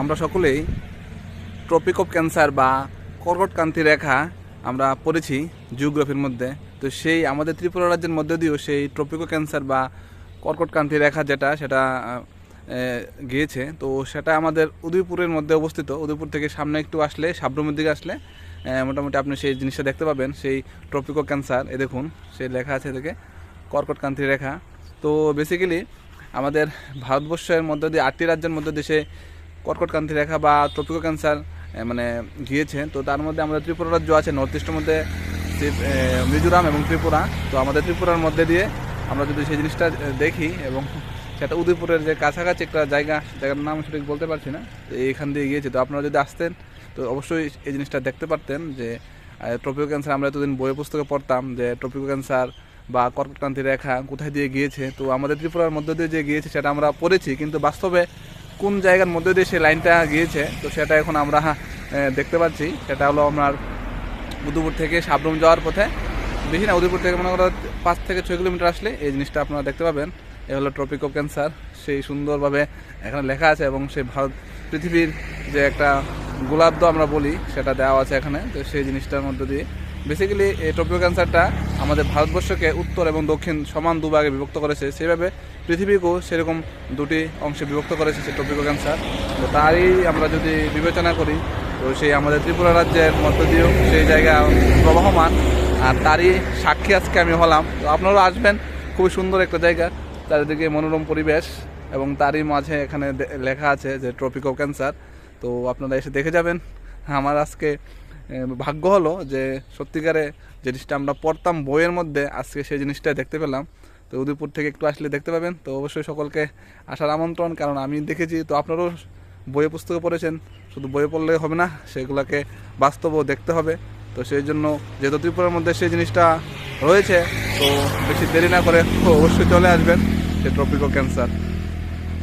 আমরা সকলেই tropic of cancer বা কর্কটকান্তি রেখা আমরা পড়েছি জিওগ্রাফির মধ্যে। তো সেই আমাদের ত্রিপুরা রাজ্যের মধ্যে দিয়েও সেই ট্রপিকো ক্যান্সার বা কর্কটকান্তি রেখা যেটা, সেটা গিয়েছে। তো সেটা আমাদের উদয়পুরের মধ্যে অবস্থিত। উদয়পুর থেকে সামনে একটু আসলে, সাবরুমের দিকে আসলে মোটামুটি আপনি সেই জিনিসটা দেখতে পাবেন। সেই ট্রপিকো ক্যান্সার এ দেখুন সেই লেখা আছে এদিকে কর্কটকান্তি রেখা। তো বেসিক্যালি আমাদের ভারতবর্ষের মধ্যে দিয়ে, আটটি রাজ্যের মধ্যে সে কর্কটকান্তি রেখা বা ট্রপিকো ক্যান্সার মানে গিয়েছে তো তার মধ্যে আমাদের ত্রিপুরা রাজ্য আছে নর্থ ইস্টের মধ্যে মিজোরাম এবং ত্রিপুরা। তো আমাদের ত্রিপুরার মধ্যে দিয়ে আমরা যদি সেই জিনিসটা দেখি এবং সেটা উদয়পুরের যে কাছাকাছি একটা জায়গা জায়গার নাম সঠিক বলতে পারছি না এইখান দিয়ে গিয়েছে। তো আপনারা যদি আসতেন, তো অবশ্যই এই জিনিসটা দেখতে পারতেন যে ট্রপিকো ক্যান্সার আমরা এতদিন বই পুস্তকে পড়তাম যে ট্রপিকো ক্যান্সার বা কর্কটক্রান্তি রেখা কোথায় দিয়ে গিয়েছে। তো আমাদের ত্রিপুরার মধ্যে দিয়ে যে গিয়েছে সেটা আমরা পড়েছি, কিন্তু বাস্তবে কোন জায়গার মধ্যে দিয়ে সেই লাইনটা গিয়েছে, তো সেটা এখন আমরা দেখতে পাচ্ছি। সেটা হলো আপনার উদয়পুর থেকে সাবরুম যাওয়ার পথে। বেশি না, উদয়পুর থেকে মনে করো পাঁচ থেকে ছয় কিলোমিটার আসলে এই জিনিসটা আপনারা দেখতে পাবেন। এ হলো ট্রপিক অফ ক্যান্সার সেই সুন্দরভাবে এখানে লেখা আছে এবং সেই ভারত, পৃথিবীর যে একটা গোলাব্দ আমরা বলি, সেটা দেওয়া আছে এখানে। তো সেই জিনিসটার মধ্যে দিয়ে। বেসিক্যালি এই ট্রপিক ক্যান্সারটা আমাদের ভারতবর্ষকে উত্তর এবং দক্ষিণ সমান দুভাগে বিভক্ত করেছে সেভাবে পৃথিবীকেও সেরকম দুটি অংশে বিভক্ত করেছে সেই ট্রপিক ক্যান্সার তো তারই আমরা যদি বিবেচনা করি, তো সেই আমাদের ত্রিপুরা রাজ্যের মধ্য দিয়েও সেই জায়গা প্রবাহমান, আর তারই সাক্ষী আজকে আমি হলাম। তো আপনারাও আসবেন, খুবই সুন্দর একটা জায়গা, চারিদিকে মনোরম পরিবেশ এবং তারই মাঝে এখানে লেখা আছে যে ট্রপিক অফ ক্যান্সার তো আপনারা এসে দেখে যাবেন। আমার আজকে ভাগ্য হলো যে সত্যিকারে যে জিনিসটা আমরা পড়তাম বইয়ের মধ্যে, আজকে সেই জিনিসটা দেখতে পেলাম। তো উদয়পুর থেকে একটু আসলে দেখতে পাবেন। তো অবশ্যই সকলকে আসার আমন্ত্রণ, কারণ আমি দেখেছি, তো আপনারাও বইয়ে পুস্তকে পড়েছেন। শুধু বইয়ে পড়লে হবে না, সেগুলোকে বাস্তবও দেখতে হবে। তো সেই জন্য যেহেতু ত্রিপুরার মধ্যে সেই জিনিসটা রয়েছে, তো বেশি দেরি না করে অবশ্যই চলে আসবেন, সে ট্রপিকো ক্যান্সার